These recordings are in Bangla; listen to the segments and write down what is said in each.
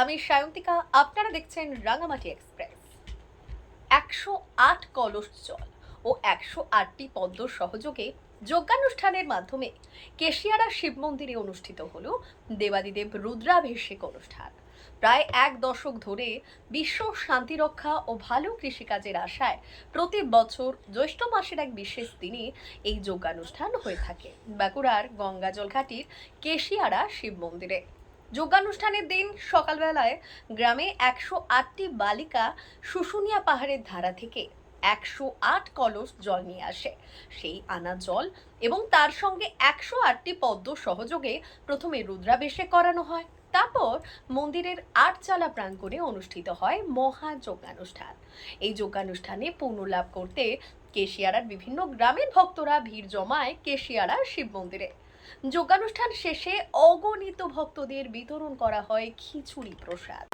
আমি সায়ন্তিকা, আপনারা দেখছেন রাঙামাটি এক্সপ্রেস। একশো আট কলস জল ও একশো আটটি পদ্ম সহযোগে যজ্ঞানুষ্ঠানের মাধ্যমে কেশিয়ারা শিব মন্দিরে অনুষ্ঠিত হল দেবাদিদেব রুদ্রাভিষেক অনুষ্ঠান। প্রায় এক দশক ধরে বিশ্ব শান্তি রক্ষা ও ভালো কৃষিকাজের আশায় প্রতি বছর জ্যৈষ্ঠ মাসের এক বিশেষ দিনে এই যজ্ঞানুষ্ঠান হয়ে থাকে বাঁকুড়ার গঙ্গাজল ঘাটির কেশিয়ারা শিব মন্দিরে। যোগানুষ্ঠানের দিন সকালবেলায় গ্রামে একশো আটটি বালিকা শুশুনিয়া পাহাড়ের ধারা থেকে একশো আট কলস জল নিয়ে আসে। সেই আনা জল এবং তার সঙ্গে একশো আটটি পদ্ম সহযোগে প্রথমে রুদ্রাভিষেক করানো হয়। তারপর মন্দিরের আটচালা প্রাঙ্গণে অনুষ্ঠিত হয় মহা যজ্ঞানুষ্ঠান এই যজ্ঞানুষ্ঠানে পূর্ণ লাভ করতে কেশিয়ারার বিভিন্ন গ্রামের ভক্তরা ভিড় জমায় কেশিয়ারা শিব মন্দিরে। যোগানুষ্ঠান শেষে অগণিত ভক্তদের বিতরণ করা হয় খিচুড়ি প্রসাদ।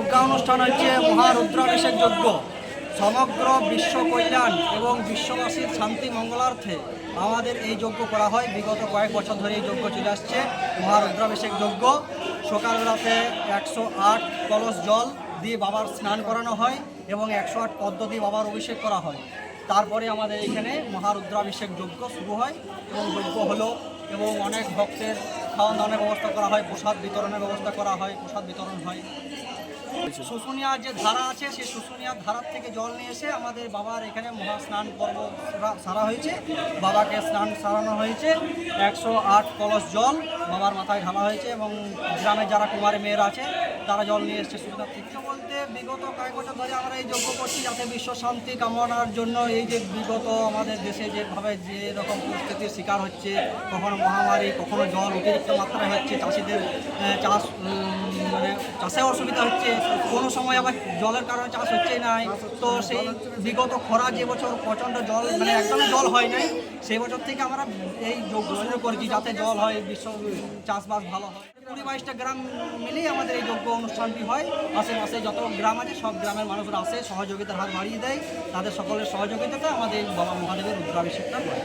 যজ্ঞ অনুষ্ঠান হচ্ছে মহারুদ্রাভিষেক যজ্ঞ সমগ্র বিশ্ব কল্যাণ এবং বিশ্ববাসীর শান্তি মঙ্গলার্থে আমাদের এই যজ্ঞ করা হয়। বিগত কয়েক বছর ধরে এই যজ্ঞ চলে আসছে। মহারুদ্রাভিষেক যজ্ঞ সকালবেলাতে একশো আট কলস জল দিয়ে বাবার স্নান করানো হয় এবং একশো আট পদ্ম দিয়ে বাবার অভিষেক করা হয়। তারপরে আমাদের এখানে মহারুদ্রাভিষেক যজ্ঞ শুরু হয় এবং যজ্ঞ হলো এবং অনেক ভক্তের খাওয়া দাওয়ানোর ব্যবস্থা করা হয়, প্রসাদ বিতরণের ব্যবস্থা করা হয়, প্রসাদ বিতরণ হয়। শুশুনিয়া যে ধারা আছে, সেই শুশুনিয়ার ধারার থেকে জল নিয়ে এসে আমাদের বাবার এখানে মহা স্নান পর্ব সারা- হয়েছে। বাবাকে স্নান সারানো হয়েছে। একশো আট কলস জল বাবার মাথায় ঢালা হয়েছে এবং গ্রামে যারা কুমারী মেয়েরা আছে, তারা জল নিয়ে এসছে সুবিধা। থেকে বলতে বিগত কয়েক বছর ধরে আমরা এই যজ্ঞ করছি যাতে বিশ্ব শান্তি কামনার জন্য এই যে বিগত আমাদের দেশে যেভাবে যে রকম পরিস্থিতির শিকার হচ্ছে, কখনো মহামারী, কখনো জল অতিরিক্ত মাত্রায় হচ্ছে, চাষিদের চাষ মানে চাষে অসুবিধা হচ্ছে কোনো সময় আবার জলের কারণে চাষ হচ্ছেই নাই তো সেই বিগত খরা যে বছর প্রচণ্ড জল মানে একদম জল হয় নাই, সেই বছর থেকে আমরা এই যজ্ঞ শুরু করেছি যাতে জল হয়, বিশ্ব চাষবাস ভালো হয়। কুড়ি বাইশটা গ্রাম মিলেই আমাদের এই যজ্ঞ অনুষ্ঠানটি হয়। আশেপাশে যত গ্রাম আছে, সব গ্রামের মানুষরা আসে, সহযোগিতার হাত বাড়িয়ে দেয়। তাদের সকলের সহযোগিতাতে আমাদের বাবা মহাদেবের রুদ্রাভিষেকটা হয়।